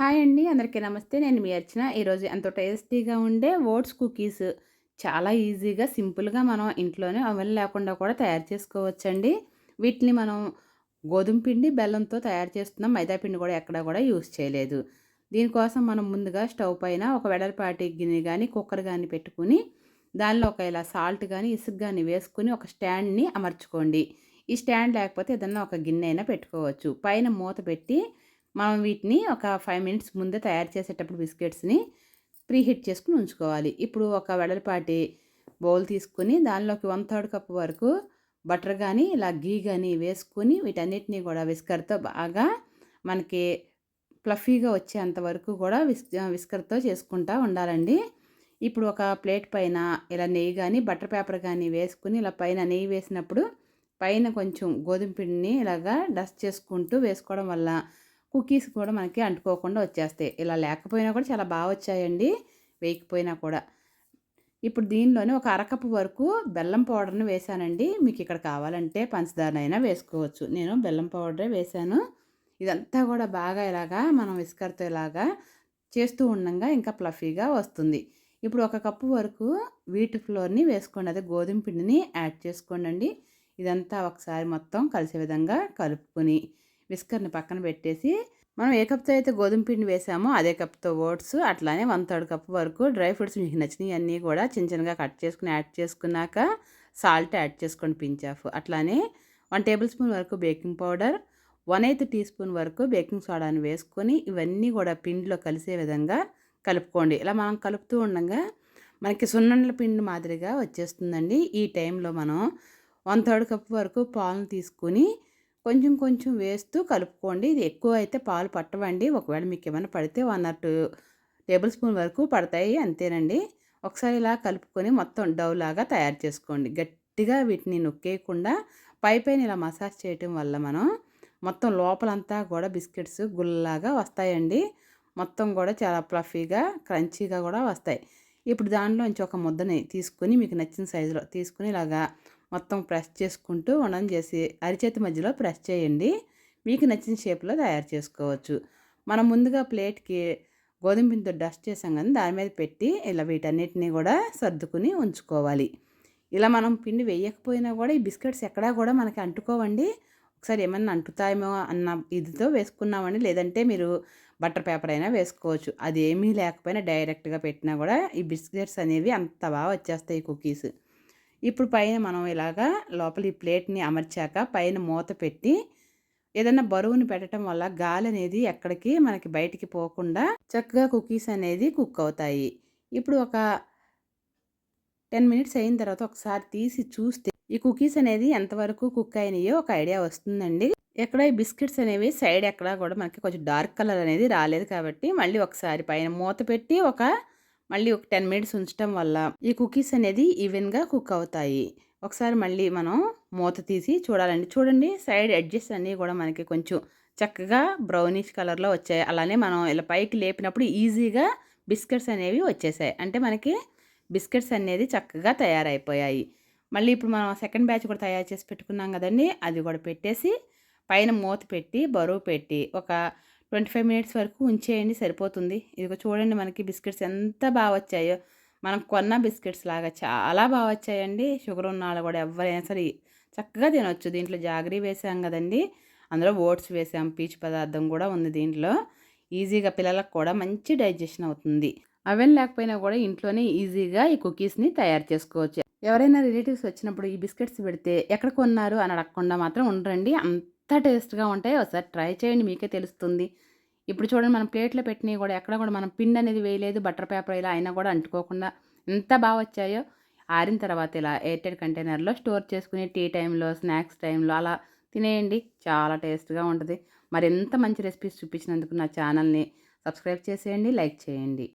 Hi అండి. అందరికీ నమస్తే. నేను మీ అర్చన. ఈరోజు ఎంతో టేస్టీగా ఉండే ఓట్స్ కుకీస్. చాలా ఈజీగా సింపుల్గా మనం ఇంట్లోనే అవెన్ లేకుండా కూడా తయారు చేసుకోవచ్చండి. వీటిని మనం గోధుమ పిండి బెల్లంతో తయారు చేస్తున్నాం. మైదా పిండి కూడా ఎక్కడ కూడా యూస్ చేయలేదు. దీనికోసం మనం ముందుగా స్టవ్ పైన ఒక వెడల్పాటి గిన్నె కానీ కుక్కర్ కానీ పెట్టుకుని దానిలో ఒక ఇలా సాల్ట్ కానీ ఇసుక కానీ వేసుకుని ఒక స్టాండ్ని అమర్చుకోండి. ఈ స్టాండ్ లేకపోతే ఏదన్నా ఒక గిన్నె అయినా పెట్టుకోవచ్చు. పైన మూత పెట్టి మనం వీటిని ఒక ఫైవ్ మినిట్స్ ముందే తయారు చేసేటప్పుడు బిస్కెట్స్ని ప్రీహీట్ చేసుకుని ఉంచుకోవాలి. ఇప్పుడు ఒక వెడల్పాటి బౌల్ తీసుకుని దానిలోకి వన్ థర్డ్ కప్ వరకు బటర్ కానీ ఇలా గీ కానీ వేసుకొని వీటన్నిటిని కూడా విస్కర్తో బాగా మనకి ఫ్లఫీగా వచ్చేంత వరకు కూడా విస్ విస్కర్తో చేసుకుంటూ ఉండాలండి. ఇప్పుడు ఒక ప్లేట్ పైన ఇలా నెయ్యి కానీ బటర్ పేపర్ కానీ వేసుకుని ఇలా పైన నెయ్యి వేసినప్పుడు పైన కొంచెం గోధుమ పిండిని ఇలాగా డస్ట్ చేసుకుంటూ వేసుకోవడం వల్ల కుకీస్ కూడా మనకి అంటుకోకుండా వచ్చేస్తాయి. ఇలా లేకపోయినా కూడా చాలా బాగా వచ్చాయండి. వేయకపోయినా కూడా. ఇప్పుడు దీనిలోనే ఒక అరకప్పు వరకు బెల్లం పౌడర్ని వేసానండి మీకు ఇక్కడ కావాలంటే పంచదారనైనా వేసుకోవచ్చు. నేను బెల్లం పౌడరే వేసాను ఇదంతా కూడా బాగా ఇలాగా మనం విస్కర్తో ఇలాగా చేస్తూ ఉండగా ఇంకా ప్లఫీగా వస్తుంది. ఇప్పుడు ఒక కప్పు వరకు వీట్ ఫ్లోర్ని వేసుకోండి. అదే గోధుమ పిండిని యాడ్ చేసుకోండి ఇదంతా ఒకసారి మొత్తం కలిసే విధంగా కలుపుకొని విస్కర్ని పక్కన పెట్టేసి మనం ఏ కప్తో అయితే గోధుమ పిండి వేసామో అదే కప్తో ఓట్స్ అట్లానే వన్ థర్డ్ కప్ వరకు డ్రై ఫ్రూట్స్ మీకు నచ్చినవి అన్నీ కూడా చిన్న చిన్నగా కట్ చేసుకుని యాడ్ చేసుకున్నాక సాల్ట్ యాడ్ చేసుకోండి పించ్ ఆఫ్. అట్లానే వన్ టేబుల్ స్పూన్ వరకు baking powder one eighth teaspoon వరకు బేకింగ్ సోడాని వేసుకొని ఇవన్నీ కూడా పిండిలో కలిసే విధంగా కలుపుకోండి. ఇలా మనం కలుపుతూ ఉండగా మనకి సున్నుండల పిండి మాదిరిగా వచ్చేస్తుందండి. ఈ టైంలో మనం వన్ థర్డ్ కప్ వరకు పాలను తీసుకుని కొంచెం కొంచెం వేస్తూ కలుపుకోండి. ఇది ఎక్కువ అయితే పాలు పట్టవండి. ఒకవేళ మీకు ఏమైనా పడితే one or two tablespoon వరకు పడతాయి. అంతేనండి. ఒకసారి ఇలా కలుపుకొని మొత్తం డవ్ లాగా తయారు చేసుకోండి. గట్టిగా వీటిని నొక్కేయకుండా పై పైన ఇలా మసాజ్ చేయటం వల్ల మనం మొత్తం లోపలంతా కూడా బిస్కెట్స్ గుల్లలాగా వస్తాయండి. మొత్తం కూడా చాలా ప్లఫీగా క్రంచీగా కూడా వస్తాయి. ఇప్పుడు దానిలోంచి ఒక ముద్దని తీసుకొని మీకు నచ్చిన సైజులో తీసుకుని ఇలాగా మొత్తం ప్రెస్ చేసుకుంటూ ఉండడం చేసి అరిచేతి మధ్యలో ప్రెస్ చేయండి. మీకు నచ్చిన షేప్లో తయారు చేసుకోవచ్చు. మనం ముందుగా ప్లేట్కి గోధుమ పిండితో డస్ట్ చేసాం కానీ దాని మీద పెట్టి ఇలా వీటన్నిటిని కూడా సర్దుకుని ఉంచుకోవాలి. ఇలా మనం పిండి వేయకపోయినా కూడా ఈ బిస్కెట్స్ ఎక్కడా కూడా మనకి అంటుకోవండి. ఒకసారి ఏమన్నా అంటుతాయేమో అన్న ఇదితో వేసుకున్నామండి. లేదంటే మీరు బటర్ పేపర్ అయినా వేసుకోవచ్చు. అది ఏమీ లేకపోయినా డైరెక్ట్గా పెట్టినా కూడా ఈ బిస్కెట్స్ అనేవి అంత బాగా వచ్చేస్తాయి కుకీస్. ఇప్పుడు పైన మనం ఇలాగా లోపల ఈ ప్లేట్ని అమర్చాక పైన మూత పెట్టి ఏదన్నా బరువుని పెట్టడం వల్ల గాలి అనేది ఎక్కడికి మనకి బయటికి పోకుండా చక్కగా కుకీస్ అనేది కుక్ అవుతాయి. ఇప్పుడు ఒక టెన్ మినిట్స్ అయిన తర్వాత ఒకసారి తీసి చూస్తే ఈ కుకీస్ అనేది ఎంతవరకు కుక్ అయినాయో ఒక ఐడియా వస్తుందండి. ఎక్కడ ఈ బిస్కెట్స్ అనేవి సైడ్ ఎక్కడ కూడా మనకి కొంచెం డార్క్ కలర్ అనేది రాలేదు కాబట్టి మళ్ళీ ఒకసారి పైన మూత పెట్టి ఒక మళ్ళీ ఒక టెన్ మినిట్స్ ఉంచడం వల్ల ఈ కుకీస్ అనేది ఈవెన్గా కుక్ అవుతాయి. ఒకసారి మళ్ళీ మనం మూత తీసి చూడాలండి. చూడండి సైడ్ ఎడ్జెస్ అన్నీ కూడా మనకి కొంచెం చక్కగా బ్రౌనిష్ కలర్లో వచ్చాయి. అలానే మనం ఇలా పైకి లేపినప్పుడు ఈజీగా బిస్కెట్స్ అనేవి వచ్చేసాయి. అంటే మనకి బిస్కెట్స్ అనేది చక్కగా తయారైపోయాయి. మళ్ళీ ఇప్పుడు మనం సెకండ్ బ్యాచ్ కూడా తయారు చేసి పెట్టుకున్నాం కదండి. అది కూడా పెట్టేసి పైన మూత పెట్టి బరువు పెట్టి ఒక ట్వంటీ ఫైవ్ మినిట్స్ వరకు ఉంచేయండి సరిపోతుంది. ఇదిగో చూడండి మనకి బిస్కెట్స్ ఎంత బాగా వచ్చాయో. మనం కొన్న బిస్కెట్స్ లాగా చాలా బాగా వచ్చాయండి. షుగర్ ఉన్న వాళ్ళు కూడా ఎవరైనా సరే చక్కగా తినొచ్చు. దీంట్లో జాగరీ వేసాం కదండి. అందులో ఓట్స్ వేసాం పీచు పదార్థం కూడా ఉంది దీంట్లో. ఈజీగా పిల్లలకు కూడా మంచి డైజెషన్ అవుతుంది. అవెన్ లేకపోయినా కూడా ఇంట్లోనే ఈజీగా ఈ కుకీస్ని తయారు చేసుకోవచ్చు. ఎవరైనా రిలేటివ్స్ వచ్చినప్పుడు ఈ బిస్కెట్స్ పెడితే ఎక్కడ కొన్నారు? అని అడగకుండా మాత్రం ఉండరండి అంత ఎంత టేస్ట్గా ఉంటాయో ఒకసారి ట్రై చేయండి మీకే తెలుస్తుంది. ఇప్పుడు చూడండి మనం ప్లేట్లో పెట్టినవి కూడా ఎక్కడ కూడా మనం పిండి అనేది వేయలేదు బటర్ పేపర్ ఇలా అయినా కూడా అంటుకోకుండా ఎంత బాగా వచ్చాయో ఆరిన తర్వాత ఇలా ఎయిర్టెడ్ కంటైనర్లో స్టోర్ చేసుకుని టీ టైంలో స్నాక్స్ టైంలో అలా తినేయండి. చాలా టేస్ట్గా ఉంటుంది. మరి ఎంత మంచి రెసిపీస్ చూపించినందుకు నా ఛానల్ని సబ్స్క్రైబ్ చేసేయండి లైక్ చేయండి.